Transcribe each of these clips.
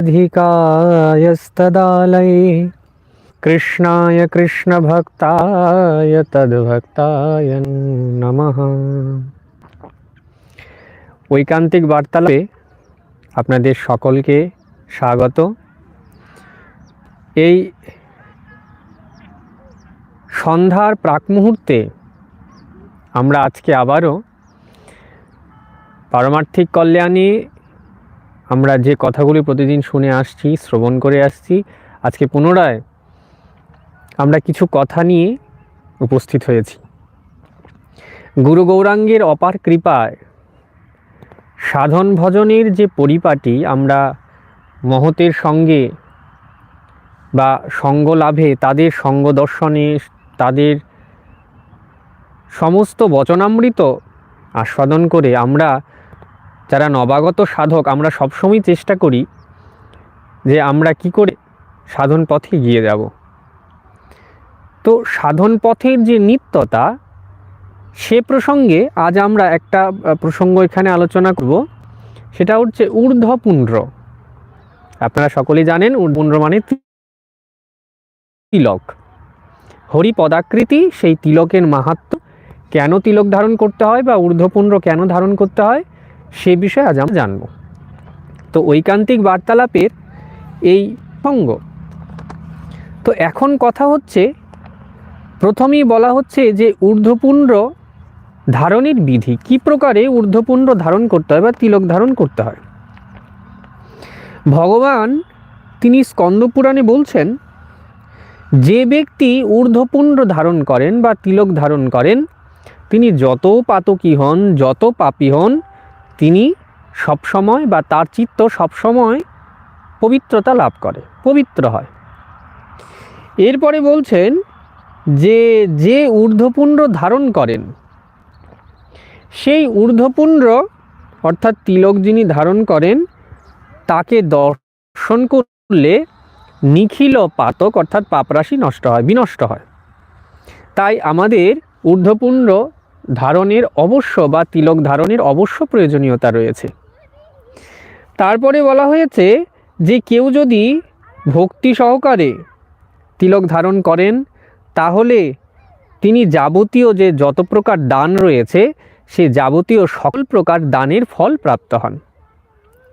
अधिकायस्तदालये কৃষ্ণায় কৃষ্ণভক্তায় তদ্ভক্তায় নমঃ ঐকান্তিক বার্তালাপে আপনাদের সকলকে স্বাগত এই সন্ধ্যার প্রাক মুহূর্তে আমরা আজকে আবারও পারমার্থিক কল্যাণে আমরা যে কথাগুলি প্রতিদিন শুনে আসছি, শ্রবণ করে আসছি, আজকে পুনরায় আমরা কিছু কথা নিয়ে উপস্থিত হয়েছি। গুরু গৌরাঙ্গের অপার কৃপায় সাধন ভজনের যে পরিপাটি আমরা মহতের সঙ্গে বা সঙ্গ লাভে, তাদের সঙ্গ দর্শনে, তাদের সমস্ত বচনামৃত আস্বাদন করে আমরা যারা নবাগত সাধক, আমরা সবসময় চেষ্টা করি যে আমরা কি করে সাধন পথে গিয়ে যাব। তো সাধন পথের যে নিত্যতা, সে প্রসঙ্গে আজ আমরা একটা প্রসঙ্গ এখানে আলোচনা করব। সেটা হচ্ছে ঊর্ধ্বপুণ্ড্র আপনারা সকলেই জানেন ঊর্ধ্বপুণ্ড্র মানে তিলক। হরি পদাকৃতি সেই তিলকের মাহাত্ম। কেন তিলক ধারণ করতে হয় বা ঊর্ধ্বপুণ্ড্র কেন ধারণ করতে হয়? সে বিষয়ে আজ আমরা জানব। তো ঐকান্তিক বার্তালাপের এই সঙ্গ। তো এখন কথা হচ্ছে, প্রথমেই বলা হচ্ছে যে ঊর্ধ্বপুণ্ড ধারণের বিধি। কি প্রকারে ঊর্ধ্বপুণ্ড ধারণ করতে হয় বা তিলক ধারণ করতে হয়? ভগবান তিনি স্কন্দপুরাণে বলছেন, যে ব্যক্তি ঊর্ধ্বপুণ্ড ধারণ করেন বা তিলক ধারণ করেন, তিনি যত পাতকী হন যত পাপী হন তিনি সবসময় বা তার চিত্ত সবসময় পবিত্রতা লাভ করে, পবিত্র হয়। এরপরে বলছেন যে যে ঊর্ধ্বপুণ্ড ধারণ করেন, সেই ঊর্ধ্বপুণ্ড অর্থাৎ তিলক যিনি ধারণ করেন, তাকে দর্শন করলে নিখিল পাতক, অর্থাৎ পাপরাশি নষ্ট হয়, বিনষ্ট হয়। তাই আমাদের ঊর্ধ্বপুণ্ড ধারণের অবশ্য বা তিলক ধারণের অবশ্য প্রয়োজনীয়তা রয়েছে। তারপরে বলা হয়েছে যে কেউ যদি ভক্তি সহকারে তিলক ধারণ করেন, তাহলে তিনি যাবতীয় যে যত প্রকার দান রয়েছে, সে যাবতীয় সকল প্রকার দানের ফল প্রাপ্ত হন।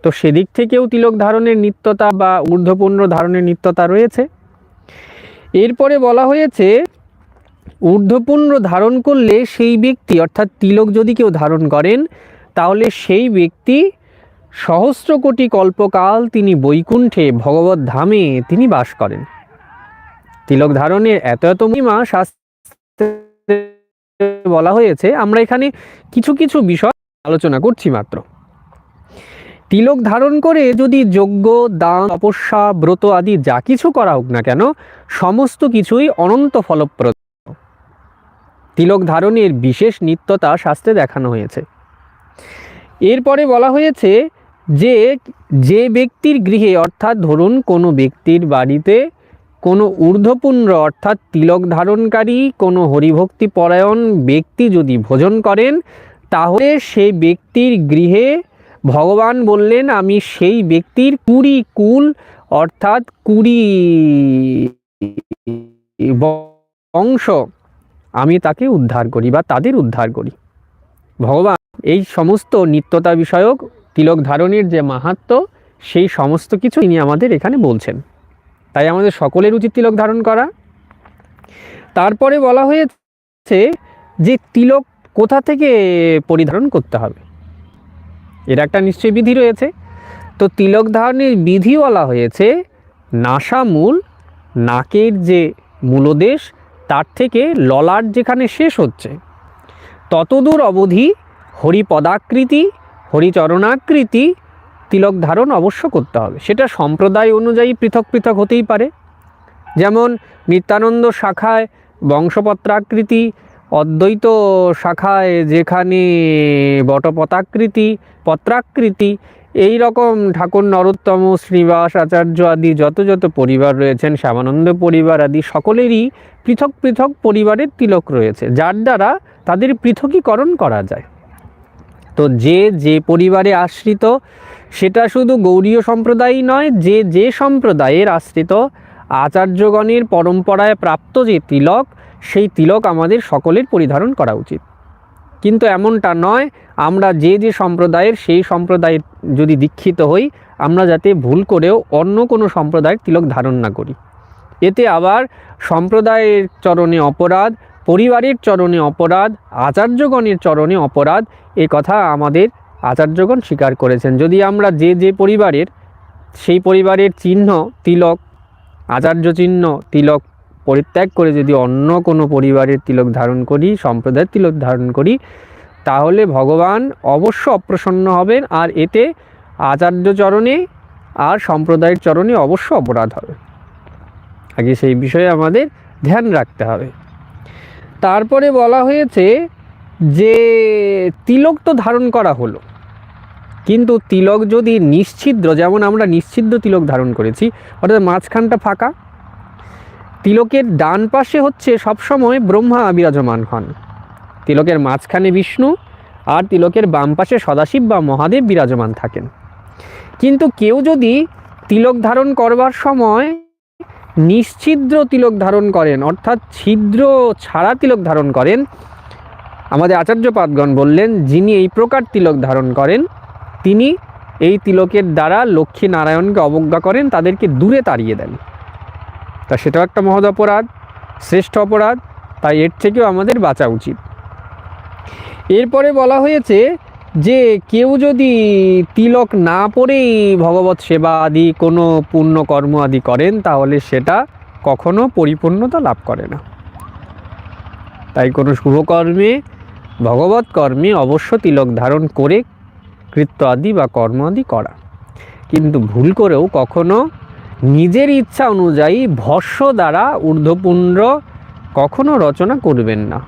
তো সেদিক থেকেও তিলক ধারণের নিত্যতা বা ঊর্ধ্বপূর্ণ ধারণের নিত্যতা রয়েছে। এরপরে বলা হয়েছে ঊর্ধ্বপুণ্ড ধারণ করলে সেই ব্যক্তি, অর্থাৎ তিলক যদি কেউ ধারণ করেন, তাহলে সেই ব্যক্তি সহস্র কোটি কল্পকাল তিনি বৈকুণ্ঠে ভগবত ধামে তিনি বাস করেন। তিলক ধারণের এত এত মহিমা শাস্ত্রে বলা হয়েছে, আমরা এখানে কিছু কিছু বিষয় আলোচনা করছি মাত্র। তিলক ধারণ করে যদি যজ্ঞ, দান, তপস্যা, ব্রত আদি যা কিছু করা হোক না কেন, সমস্ত কিছুই অনন্ত ফলপ্রদ। তিলক ধারণের বিশেষ নিত্যতা শাস্ত্রে দেখানো হয়েছে। এরপরে বলা হয়েছে যে যে ব্যক্তির গৃহে, অর্থাৎ ধরুন কোনো ব্যক্তির বাড়িতে কোনো ঊর্ধ্বপুণ্ড অর্থাৎ তিলক ধারণকারী, কোনো হরিভক্তি পরায়ণ ব্যক্তি যদি ভোজন করেন, তাহলে সেই ব্যক্তির গৃহে ভগবান বললেন, আমি সেই ব্যক্তির কুড়ি কুল, অর্থাৎ কুড়ি বংশ আমি তাকে উদ্ধার করি বা তাদের উদ্ধার করি। ভগবান, এই সমস্ত নিত্যতা বিষয়ক তিলক ধারণের যে মাহাত্ম, সেই সমস্ত কিছু তিনি আমাদের এখানে বলছেন। তাই আমাদের সকলের উচিত তিলক ধারণ করা। তারপরে বলা হয়েছে যে তিলক কোথা থেকে পরিধারণ করতে হবে? এর একটা নিশ্চয়ই বিধি রয়েছে। তো তিলক ধারণের বিধি বলা হয়েছে, নাসামূল নাকের যে মূলদেশ তার থেকে ললাট যেখানে শেষ হচ্ছে, ততদূর অবধি হরিপদাকৃতি, হরিচরণাকৃতি তিলক ধারণ অবশ্য করতে হবে। সেটা সম্প্রদায় অনুযায়ী পৃথক পৃথক হতেই পারে। যেমন নিত্যানন্দ শাখায় বংশপত্রাকৃতি, অদ্বৈত শাখায় যেখানে বটপতাকৃতি, পত্রাকৃতি এই রকম ঠাকুর নরোত্তম শ্রীবাস আচার্য আদি যত যত পরিবার রয়েছেন, শ্যামানন্দ পরিবার আদি, সকলেরই পৃথক পৃথক পরিবারের তিলক রয়েছে, যার দ্বারা তাদের পৃথকীকরণ করা যায়। তো যে যে পরিবারে আশ্রিত, সেটা শুধু গৌরীয় সম্প্রদায়ই নয়, যে যে সম্প্রদায়ের আশ্রিত আচার্যগণের পরম্পরায় প্রাপ্ত যে তিলক, সেই তিলক আমাদের সকলের পরিধারণ করা উচিত। কিন্তু এমনটা নয় আমরা যে যে সম্প্রদায়ের, সেই সম্প্রদায়ের যদি দীক্ষিত হই, আমরা যাতে ভুল করেও অন্য কোনো সম্প্রদায়ের তিলক ধারণ না করি। এতে আবার সম্প্রদায়ের চরণে অপরাধ, পরিবারের চরণে অপরাধ, আচার্যগণের চরণে অপরাধ, এ কথা আমাদের আচার্যগণ স্বীকার করেছেন। যদি আমরা যে যে পরিবারের, সেই পরিবারের চিহ্ন, তিলক, আচার্য চিহ্ন, তিলক পরিত্যাগ করে যদি অন্য কোনো পরিবারের তিলক ধারণ করি, সম্প্রদায়ের তিলক ধারণ করি তাহলে ভগবান অবশ্য অপ্রসন্ন হবেন আর এতে আচার্য চরণে আর সম্প্রদায়ের চরণে অবশ্য অপরাধ হবে। আগে সেই বিষয়ে আমাদের ধ্যান রাখতে হবে। তারপরে বলা হয়েছে যে তিলক তো ধারণ করা হলো, কিন্তু তিলক যদি নিশ্ছিদ্র, যেমন আমরা নিশ্ছিদ্র তিলক ধারণ করেছি, অর্থাৎ মাঝখানটা ফাঁকা, তিলকের ডান পাশে হচ্ছে সবসময় ব্রহ্মা বিরাজমান হন। তিলকের মাঝখানে বিষ্ণু আর তিলকের বাম পাশে সদাশিব বা মহাদেব বিরাজমান থাকেন। কিন্তু কেউ যদি তিলক ধারণ করবার সময় নিশ্ছিদ্র তিলক ধারণ করেন, অর্থাৎ ছিদ্র ছাড়া তিলক ধারণ করেন, আমাদের আচার্যপাদগণ বললেন, যিনি এই প্রকার তিলক ধারণ করেন, তিনি এই তিলকের দ্বারা লক্ষ্মী নারায়ণকে অবজ্ঞা করেন, তাদেরকে দূরে তাড়িয়ে দেন। তা সেটাও একটা মহৎ অপরাধ, শ্রেষ্ঠ অপরাধ, তাই এর থেকেও আমাদের বাঁচা উচিত। এরপরে বলা হয়েছে যে কেউ যদি তিলক না পরেই ভগবত সেবা আদি কোনো পুণ্য কর্ম আদি করেন, তাহলে সেটা কখনো পরিপূর্ণতা লাভ করে না। তাই কোনো শুভকর্মে, ভগবত কর্মে অবশ্য তিলক ধারণ করে কৃত্য আদি বা কর্ম আদি করা। কিন্তু ভুল করেও কখনো নিজের ইচ্ছা অনুযায়ী ভস্য দ্বারা ঊর্ধ্বপুণ্ড কখনো রচনা করবেন না।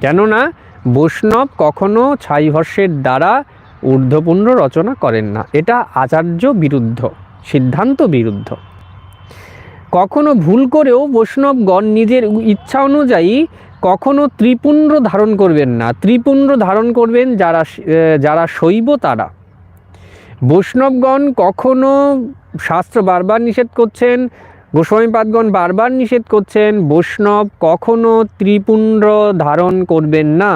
কেননা বৈষ্ণব কখনো ছাই দ্বারা ঊর্ধ্বপুণ্ড রচনা করেন না। এটা আচার্য বিরুদ্ধ, সিদ্ধান্ত বিরুদ্ধ। কখনো ভুল করেও বৈষ্ণবগণ নিজের ইচ্ছা অনুযায়ী কখনো ত্রিপুণ্ড ধারণ করবেন না। ত্রিপুণ্ড ধারণ করবেন যারা যারা শৈব তারা। বৈষ্ণবগণ কখনো শাস্ত্র বারবার নিষেধ করছেন গোস্বামীপাদগণ বারবার নিষেধ করছেন, বৈষ্ণব কখনো ত্রিপুণ্ড ধারণ করবেন না।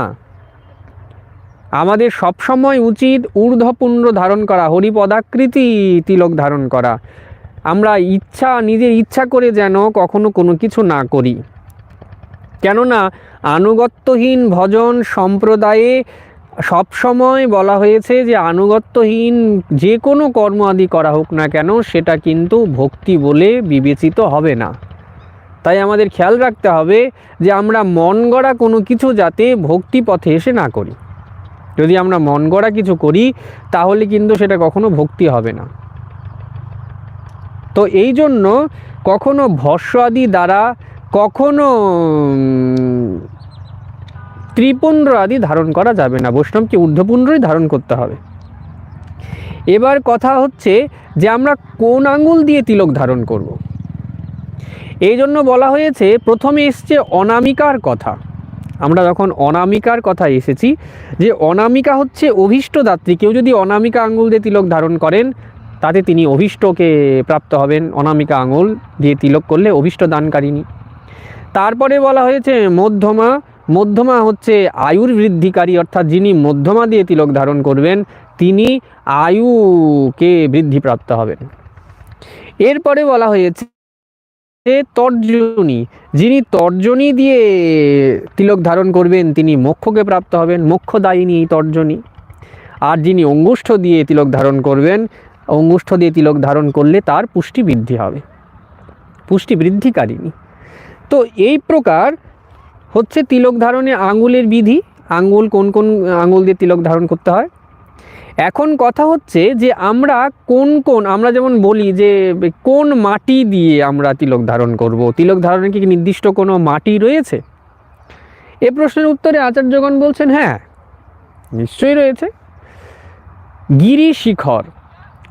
আমাদের সবসময় উচিত ঊর্ধ্বপুণ্ড ধারণ করা, হরিপদাকৃতি তিলক ধারণ করা। আমরা ইচ্ছা, নিজের ইচ্ছা করে যেন কখনো কোনো কিছু না করি। কেননা আনুগত্যহীন ভজন সম্প্রদায়ে সবসময় বলা হয়েছে যে আনুগত্যহীন যে কোনো কর্ম আদি করা হোক না কেন, সেটা কিন্তু ভক্তি বলে বিবেচিত হবে না। তাই আমাদের খেয়াল রাখতে হবে যে আমরা মন গড়া কোনো কিছু যাতে ভক্তি পথে এসে না করি। যদি আমরা মন গড়া কিছু করি, তাহলে কিন্তু সেটা কখনো ভক্তি হবে না। তো এই জন্য কখনো ভস্য আদি দ্বারা কখনো ত্রিপুণ্ড আদি ধারণ করা যাবে না। বৈষ্ণবকে ঊর্ধ্বপুণ্ডই ধারণ করতে হবে। এবার কথা হচ্ছে যে আমরা কোন আঙ্গুল দিয়ে তিলক ধারণ করব। এই জন্য বলা হয়েছে, প্রথমে এসছে অনামিকার কথা। আমরা যখন অনামিকার কথা এসেছি, যে অনামিকা হচ্ছে অভীষ্ট দাত্রী। কেউ যদি অনামিকা আঙ্গুল দিয়ে তিলক ধারণ করেন, তাতে তিনি অভীষ্টকে প্রাপ্ত হবেন। অনামিকা আঙুল দিয়ে তিলক করলে অভীষ্ট দানকারিনী তারপরে বলা হয়েছে, মধ্যমা মধ্যমা হচ্ছে আয়ুর বৃদ্ধিকারী, অর্থাৎ যিনি মধ্যমা দিয়ে তিলক ধারণ করবেন, তিনি আয়ুকে বৃদ্ধিপ্রাপ্ত হবেন। এরপরে বলা হয়েছে তর্জনী, যিনি তর্জনী দিয়ে তিলক ধারণ করবেন, তিনি মোক্ষকে প্রাপ্ত হবেন মোক্ষদায়িনী তর্জনী। আর যিনি অঙ্গুষ্ঠ দিয়ে তিলক ধারণ করবেন, অঙ্গুষ্ঠ দিয়ে তিলক ধারণ করলে তার পুষ্টি বৃদ্ধি হবে। পুষ্টি বৃদ্ধিকারিণী। তো এই প্রকার হচ্ছে তিলক ধারণে আঙুলের বিধি, আঙুল কোন কোন আঙুল দিয়ে তিলক ধারণ করতে হয়। এখন কথা হচ্ছে যে আমরা কোন কোন, আমরা যেমন বলি যে কোন মাটি দিয়ে আমরা তিলক ধারণ করব, তিলক ধারণে কি নির্দিষ্ট কোনো মাটি রয়েছে? এ প্রশ্নের উত্তরে আচার্যগণ বলছেন হ্যাঁ নিশ্চয়ই রয়েছে। গিরি শিখর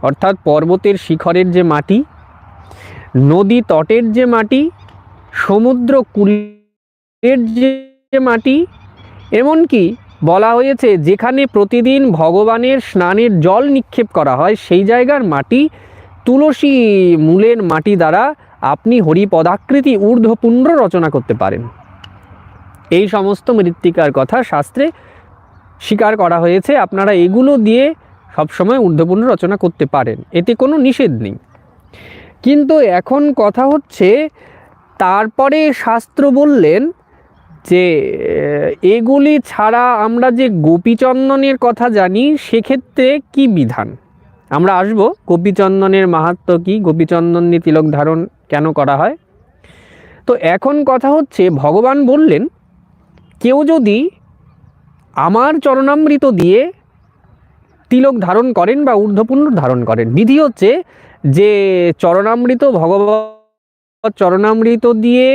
অর্থাৎ পর্বতের শিখরের যে মাটি, নদী তটের যে মাটি, সমুদ্র কূলের যে মাটি এমনকি বলা হয়েছে, যেখানে প্রতিদিন ভগবানের স্নানের জল নিক্ষেপ করা হয়, সেই জায়গার মাটি তুলসী মূলের মাটি দ্বারা আপনি হরিপদাকৃতি ঊর্ধ্বপুণ্ড রচনা করতে পারেন। এই সমস্ত মৃত্তিকার কথা শাস্ত্রে স্বীকার করা হয়েছে। আপনারা এগুলো দিয়ে সবসময় ঊর্ধ্বপুণ্ড রচনা করতে পারেন, এতে কোনো নিষেধ নেই। কিন্তু এখন কথা হচ্ছে, তারপরে শাস্ত্র বললেন যে এগুলি ছাড়া আমরা যে গোপীচন্দনের কথা জানি, সেক্ষেত্রে কি বিধান? আমরা আসব, গোপীচন্দনের মাহাত্ম কি? গোপীচন্দন নিয়ে তিলক ধারণ কেন করা হয়? তো এখন কথা হচ্ছে, ভগবান বললেন, কেউ যদি আমার চরণামৃত দিয়ে তিলক ধারণ করেন বা ঊর্ধ্বপূর্ণ ধারণ করেন, বিধি হচ্ছে যে চরণামৃত, ভগবত চরণামৃত দিয়ে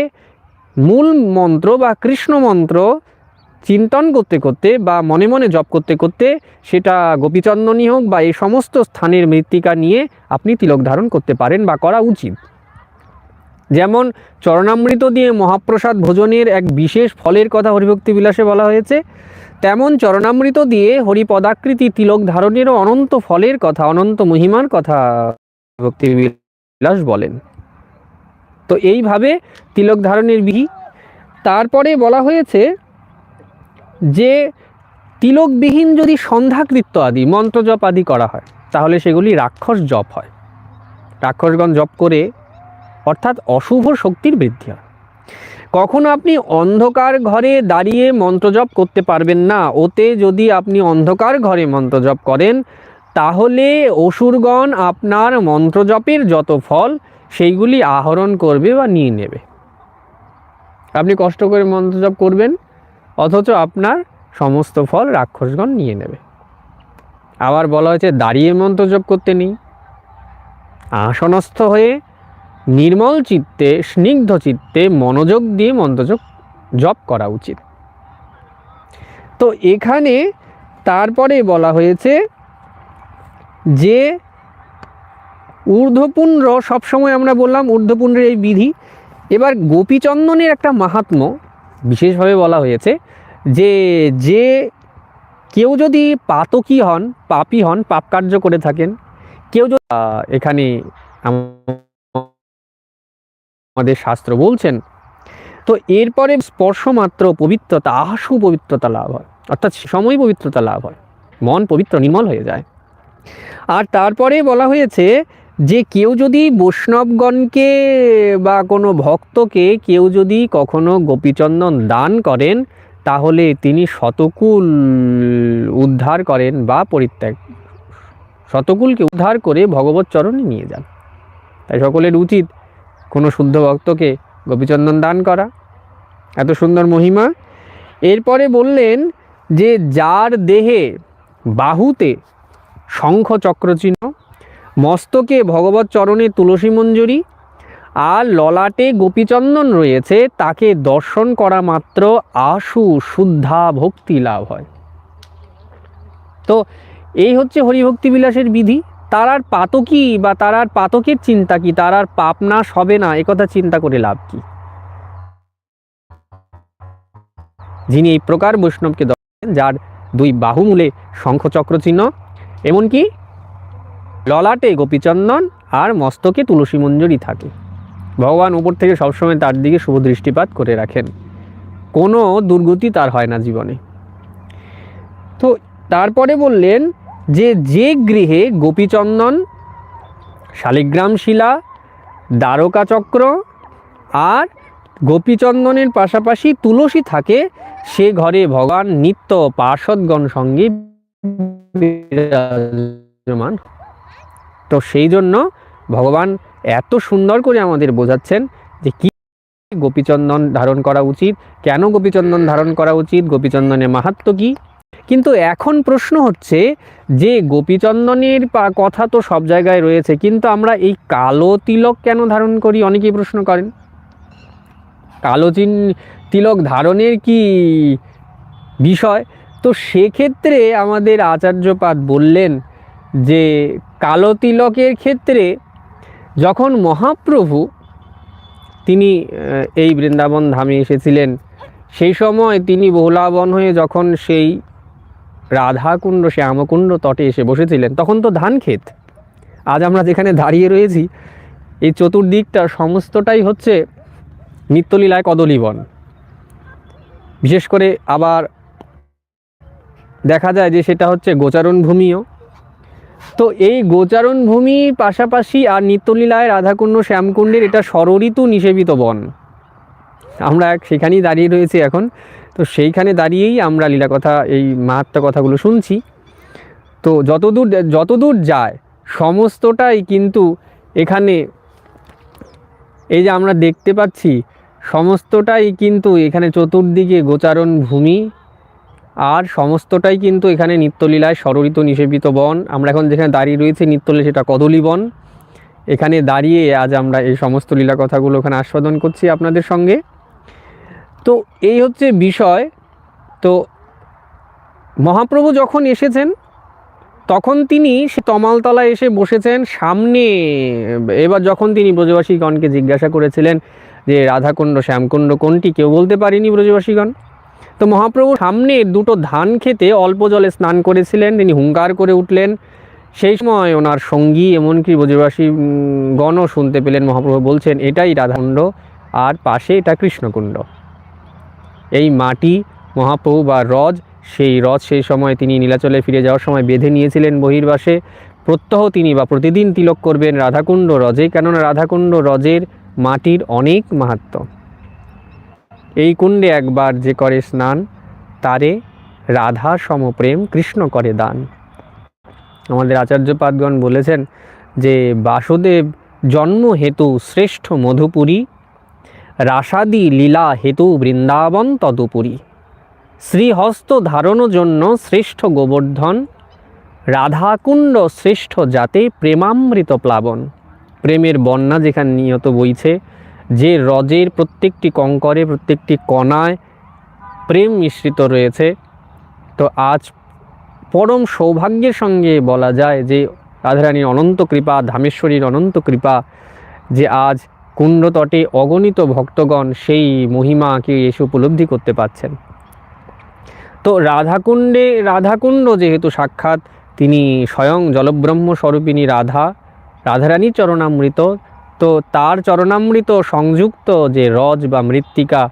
মূল মন্ত্র বা কৃষ্ণ মন্ত্র চিন্তন করতে করতে বা মনে মনে জপ করতে করতে সেটা গোপীচন্দনই হোক বা এই সমস্ত স্থানের মৃত্তিকা নিয়ে আপনি তিলক ধারণ করতে পারেন বা করা উচিত। যেমন চরণামৃত দিয়ে মহাপ্রসাদ ভোজনের এক বিশেষ ফলের কথা হরিভক্তি বিলাসে বলা হয়েছে, তেমন চরণামৃত দিয়ে হরিপদাকৃতি তিলক ধারণেরও অনন্ত ফলের কথা, অনন্ত মহিমার কথা ভক্তি বিলাস বলেন। তো এইভাবে তিলক ধারণের বিধি। তারপরে বলা হয়েছে যে তিলকবিহীন যদি সন্ধ্যাকৃত্য আদি, মন্ত্রজপ আদি করা হয়, তাহলে সেগুলি রাক্ষস জপ হয়। রাক্ষসগণ জপ করে অর্থাৎ অশুভ শক্তির বৃদ্ধি হয়। কখনো আপনি অন্ধকার ঘরে দাঁড়িয়ে মন্ত্রজপ করতে পারবেন না। ওতে যদি আপনি অন্ধকার ঘরে মন্ত্রজপ করেন, তাহলে অসুরগণ আপনার মন্ত্রজপের যত ফল সেইগুলি আহরণ করবে বা নিয়ে নেবে। আপনি কষ্ট করে মন্ত্রজপ করবেন, অথচ আপনার সমস্ত ফল রাক্ষসগণ নিয়ে নেবে। আবার বলা হয়েছে, দাঁড়িয়ে মন্ত্রজপ করতে নেই। আসনস্থ হয়ে নির্মল চিত্তে, স্নিগ্ধ চিত্তে মনোযোগ দিয়ে মন্ত্রজপ, জপ করা উচিত। তো এখানে তারপরে বলা হয়েছে যে ঊর্ধ্বপুণ্ড সবসময় আমরা বললাম ঊর্ধ্বপুণ্ডের এই বিধি। এবার গোপীচন্দনের একটা মাহাত্ম্য বিশেষভাবে বলা হয়েছে যে যে কেউ যদি পাতকী হন, পাপী হন, পাপ কার্য করে থাকেন, কেউ যদি এখানে আমাদের শাস্ত্র বলছেন, তো এরপরে স্পর্শ মাত্র পবিত্রতা আশু পবিত্রতা লাভ হয়, অর্থাৎ সময় পবিত্রতা লাভ হয়, মন পবিত্র, নির্মল হয়ে যায়। আর তারপরে বলা হয়েছে যে কেউ যদি বৈষ্ণবগণকে বা কোনো ভক্তকে কেউ যদি কখনো গোপীচন্দন দান করেন, তাহলে তিনি শতকুল উদ্ধার করেন বা পরিত্যাগ, শতকুলকে উদ্ধার করে ভগবত চরণে নিয়ে যান। তাই সকলের উচিত কোনো শুদ্ধ ভক্তকে গোপীচন্দন দান করা। এত সুন্দর মহিমা। এরপরে বললেন যে, যার দেহে বাহুতে শঙ্খ চক্রচিহ্ন মস্তকে ভগবত চরণে তুলসী মঞ্জুরি, আর ললাটে গোপীচন্দন রয়েছে, তাকে দর্শন করা মাত্র আশু শুদ্ধা ভক্তি লাভ হয়। তো এই হচ্ছে হরিভক্তি বিলাসের বিধি। তার আর পাতকি বা তার আর পাতকের চিন্তা কি? তার আর পাপ নাশ হবে না একথা চিন্তা করে লাভ কি? যিনি এই প্রকার বৈষ্ণবকে দর্শন যার দুই বাহুমূলে শঙ্খচক্র চিহ্ন, এমনকি ললাটে গোপীচন্দন আর মস্তকে তুলসী মঞ্জুরি থাকে। ভগবান উপর থেকে সবসময় তার দিকে শুভ দৃষ্টিপাত করে রাখেন। কোনো দুর্গতি তার হয় না জীবনে। তো তারপরে বললেন যে যে গৃহে গোপীচন্দন শালিগ্রাম শিলা দ্বারকা চক্র আর গোপীচন্দনের পাশাপাশি তুলসী থাকে, সে ঘরে ভগবান নিত্য পার্ষদগণ সঙ্গে বিরাজমান। তো সেই জন্য ভগবান এত সুন্দর করে আমাদের বোঝাচ্ছেন যে কি গোপীচন্দন ধারণ করা উচিত, কেন গোপীচন্দন ধারণ করা উচিত, গোপীচন্দনের মাহাত্ম কি? কিন্তু এখন প্রশ্ন হচ্ছে যে গোপীচন্দনের কথা তো সব জায়গায় রয়েছে, কিন্তু আমরা এই কালো তিলক কেন ধারণ করি? অনেকেই প্রশ্ন করেন। কালো চিন তিলক ধারণের কি বিষয়? তো সেক্ষেত্রে আমাদের আচার্যপাত বললেন যে কালো তিলকের ক্ষেত্রে যখন মহাপ্রভু তিনি এই বৃন্দাবন ধামে এসেছিলেন, সেই সময় তিনি বহুলাবন হয়ে যখন সেই রাধাকুণ্ড শ্যামকুণ্ড তটে এসে বসেছিলেন, তখন তো ধান ক্ষেত। আজ আমরা যেখানে দাঁড়িয়ে রয়েছি, এই চতুর্দিকটা সমস্তটাই হচ্ছে নিত্যলীলায় কদলীবন। বিশেষ করে আবার দেখা যায় যে সেটা হচ্ছে গোচারণ ভূমিও তো এই গোচারণ ভূমি পাশাপাশি আর নিত্যলীলায় রাধাকুণ্ড শ্যামকুণ্ডের এটা ষড়ঋতু নিষেবিত বন। আমরা সেখানেই দাঁড়িয়ে রয়েছি এখন। তো সেইখানে দাঁড়িয়েই আমরা লীলা কথা এই মাহাত্ম কথাগুলো শুনছি। তো যতদূর যতদূর যায়, সমস্তটাই কিন্তু এখানে এই যে আমরা দেখতে পাচ্ছি, সমস্তটাই কিন্তু এখানে চতুর্দিকে গোচারণ ভূমি আর সমস্তটাই কিন্তু এখানে নিত্যলীলায় সররিত নিষেবিত বন। আমরা এখন যেখানে দাঁড়িয়ে রয়েছে নিত্যলীলা সেটা কদলী বন। এখানে দাঁড়িয়ে আজ আমরা এই সমস্ত লীলা কথাগুলো ওখানে আস্বাদন করছি আপনাদের সঙ্গে। তো এই হচ্ছে বিষয়। তো মহাপ্রভু যখন এসেছেন, তখন তিনি সে তমালতলায় এসে বসেছেন সামনে। এবার যখন তিনি ব্রজবাসীগণকে জিজ্ঞাসা করেছিলেন যে, রাধাকুণ্ড, শ্যামকুণ্ড কোনটি? কেউ বলতে পারেনি ব্রজবাসীগণ। তো মহাপ্রভু সামনে দুটো ধান খেতে অল্প জলে স্নান করেছিলেন, তিনি হুঙ্কার করে উঠলেন। সেই সময় ওনার সঙ্গী এমনকি ব্রজবাসী গণও শুনতে পেলেন। মহাপ্রভু বলছেন, এটাই রাধাকুণ্ড, আর পাশে এটা কৃষ্ণকুণ্ড। এই মাটি, মহাপ্রভু বা রজ, সেই রজ সেই সময় তিনি নীলাচলে ফিরে যাওয়ার সময় বেঁধে নিয়েছিলেন বহির্বাসে। প্রত্যহ তিনি বা প্রতিদিন তিলক করবেন রাধাকুণ্ড রজে, কেননা রাধাকুণ্ড রজের মাটির অনেক মাহাত্ম্য এই কুণ্ডে একবার যে করে স্নান, তারে রাধা সমপ্রেম কৃষ্ণ করে দান। আমাদের আচার্যপাদগণ বলেছেন যে, বাসুদেব জন্ম হেতু শ্রেষ্ঠ মধুপুরী, রাসাদি লীলা হেতু বৃন্দাবন তদুপুরী। শ্রীহস্ত ধারণ জন্য শ্রেষ্ঠ গোবর্ধন, রাধাকুণ্ড শ্রেষ্ঠ জাতে প্রেমামৃত প্লাবন। প্রেমের বন্যা যেখানে নিয়ত বইছে যে রজের প্রত্যেকটি কঙ্করে, প্রত্যেকটি কণায় প্রেম মিশ্রিত রয়েছে। তো আজ পরম সৌভাগ্যের সঙ্গে বলা যায় যে রাধারানীর অনন্ত কৃপা, ধামেশ্বরীর অনন্ত কৃপা, যে আজ কুণ্ডতটে অগণিত ভক্তগণ সেই মহিমাকে এসে উপলব্ধি করতে পারছেন। তো রাধাকুণ্ডে, রাধাকুণ্ড যেহেতু সাক্ষাৎ, তিনি স্বয়ং জলব্রহ্ম স্বরূপিণী রাধা, রাধারানীর চরণামৃত তো তার চরণামৃত সংযুক্ত যে রজ বা মৃত্তিকা,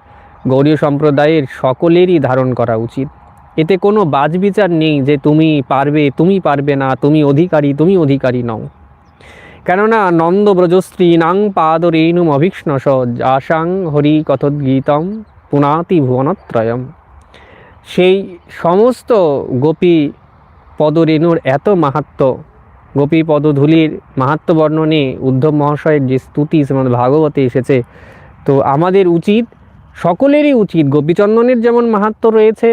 গৌরীয় সম্প্রদায়ের সকলেরই ধারণ করা উচিত। এতে কোনো বাজবিচার নেই যে তুমি পারবে তুমি পারবে না, তুমি অধিকারী তুমি অধিকারী নও। কেননা নন্দ ব্রজশ্রী নাং পাদ রেণুম অভীক্ষ্ণস আশাং হরি কথোদ্গীতম পুনাতি ভুবনত্রয়ম। সেই সমস্ত গোপী পদরেণুর এত মাহাত্ম গোপী পদধূলির মাহাত্ম বর্ণনে উদ্ধব মহাশয়ের যে স্তুতি শ্রীমদ ভাগবতে এসেছে, তো আমাদের উচিত, সকলেরই উচিত গোপীচন্দনের যেমন মাহাত্ম রয়েছে,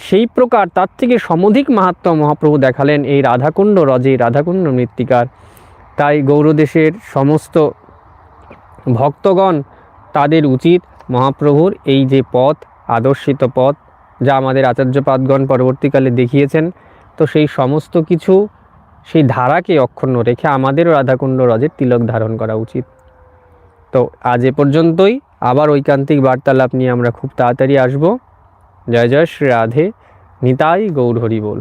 সেই প্রকার তার থেকে সমধিক মাহাত্ম মহাপ্রভু দেখালেন এই রাধাকুণ্ড রজে, রাধাকুণ্ড মৃত্তিকার। তাই গৌরদেশের সমস্ত ভক্তগণ তাদের উচিত মহাপ্রভুর এই যে পথ, আদর্শিত পথ, যা আমাদের আচার্যপাদগণ পরবর্তীকালে দেখিয়েছেন, তো সেই সমস্ত কিছু সেই ধারাকে অক্ষুণ্ণ রেখে আমাদেরও রাধাকুণ্ড রজের তিলক ধারণ করা উচিত। তো আজ এ পর্যন্তই। আবার ঐকান্তিক বার্তালাপ নিয়ে আমরা খুব তাড়াতাড়ি আসব। জয় জয় শ্রী রাধে। নিতাই গৌর হরি বল।